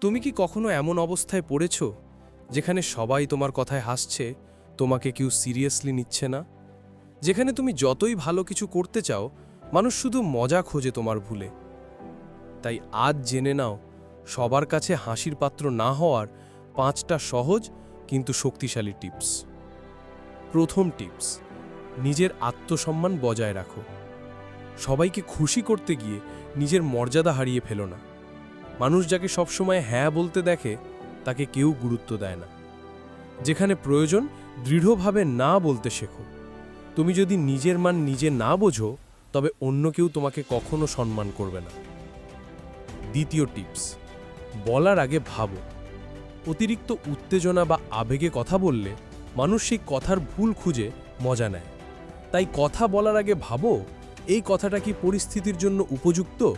তুমি কি কখনো এমন অবস্থায় পড়েছ, যেখানে সবাই তোমার কথায় হাসছে, তোমাকে কেউ সিরিয়াসলি নিচ্ছে না? যেখানে তুমি যতই ভালো কিছু করতে চাও, মানুষ শুধু মজা খোঁজে তোমার ভুলে। তাই আজ জেনে নাও, সবার কাছে হাসির পাত্র না হওয়ার পাঁচটা সহজ কিন্তু শক্তিশালী টিপস। প্রথম টিপস, নিজের আত্মসম্মান বজায় রাখো। সবাইকে খুশি করতে গিয়ে নিজের মর্যাদা হারিয়ে ফেলো না। মানুষ যাকে সবসময় হ্যাঁ বলতে দেখে, তাকে কেউ গুরুত্ব দেয় না। যেখানে প্রয়োজন, দৃঢ়ভাবে না বলতে শেখো। তুমি যদি নিজের মান নিজে না বোঝো, তবে অন্য কেউ তোমাকে কখনো সম্মান করবে না। দ্বিতীয় টিপস, বলার আগে ভাবো। অতিরিক্ত উত্তেজনা বা আবেগে কথা বললে, মানুষ সেই কথার ভুল খুঁজে মজা নেয়। তাই কথা বলার আগে ভাবো, এই কথাটা কি পরিস্থিতির জন্য উপযুক্ত?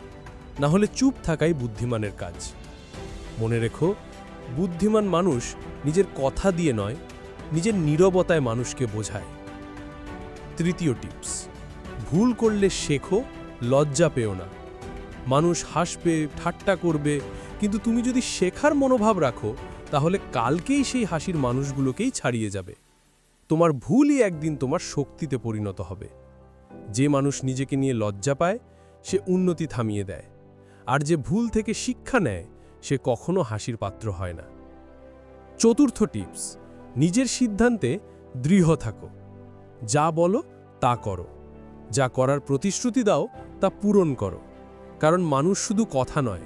না হলে চুপ থাকাই বুদ্ধিমানের কাজ। মনে রেখো, বুদ্ধিমান মানুষ নিজের কথা দিয়ে নয়, নিজের নীরবতায় মানুষকে বোঝায়। তৃতীয় টিপস, ভুল করলে শেখো, লজ্জা পেও না। মানুষ হাসবে, ঠাট্টা করবে, কিন্তু তুমি যদি শেখার মনোভাব রাখো, তাহলে কালকেই সেই হাসির মানুষগুলোকেই ছাড়িয়ে যাবে। তোমার ভুলই একদিন তোমার শক্তিতে পরিণত হবে। যে মানুষ নিজেকে নিয়ে লজ্জা পায়, সে উন্নতি থামিয়ে দেয়। আর যে ভুল থেকে শিক্ষা নেয়, সে কখনো হাসির পাত্র হয় না। চতুর্থ টিপস, নিজের সিদ্ধান্তে দৃঢ় থাকো। যা বলো, তা করো। যা করার প্রতিশ্রুতি দাও, তা পূরণ করো। কারণ মানুষ শুধু কথা নয়,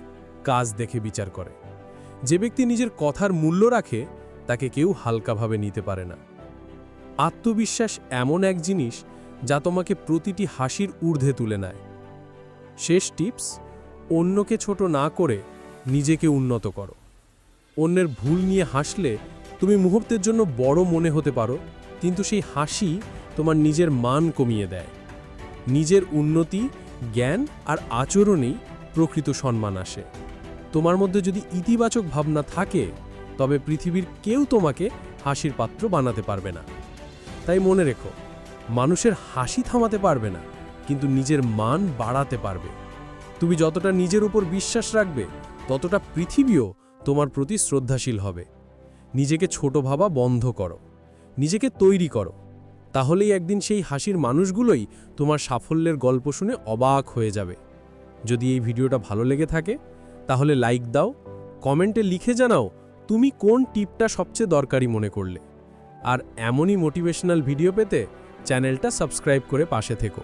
কাজ দেখে বিচার করে। যে ব্যক্তি নিজের কথার মূল্য রাখে, তাকে কেউ হালকাভাবে নিতে পারে না। আত্মবিশ্বাস এমন এক জিনিস, যা তোমাকে প্রতিটি হাসির ঊর্ধ্বে তুলে নেয়। শেষ টিপস অন্যকে ছোট না করে নিজেকে উন্নত করো। অন্যের ভুল নিয়ে হাসলে তুমি মুহূর্তের জন্য বড় মনে হতে পারো, কিন্তু সেই হাসি তোমার নিজের মান কমিয়ে দেয়। নিজের উন্নতি, জ্ঞান আর আচরণেই প্রকৃত সম্মান আসে। তোমার মধ্যে যদি ইতিবাচক ভাবনা থাকে, তবে পৃথিবীর কেউ তোমাকে হাসির পাত্র বানাতে পারবে না। তাই মনে রেখো, মানুষের হাসি থামাতে পারবে না, কিন্তু নিজের মান বাড়াতে পারবে। তুমি যতটা নিজের উপর বিশ্বাস রাখবে, ততটা পৃথিবীও তোমার প্রতি শ্রদ্ধাশীল হবে। নিজেকে ছোট ভাবা বন্ধ করো। নিজেকে তৈরি করো। তাহলেই একদিন সেই হাসির মানুষগুলোই তোমার সাফল্যের গল্প শুনে অবাক হয়ে যাবে। যদি এই ভিডিওটা ভালো লেগে থাকে, তাহলে লাইক দাও, কমেন্টে লিখে জানাও তুমি কোন টিপটা সবচেয়ে দরকারি মনে করলে। আর এমনই মোটিভেশনাল ভিডিও পেতে চ্যানেলটা সাবস্ক্রাইব করে পাশে থেকো।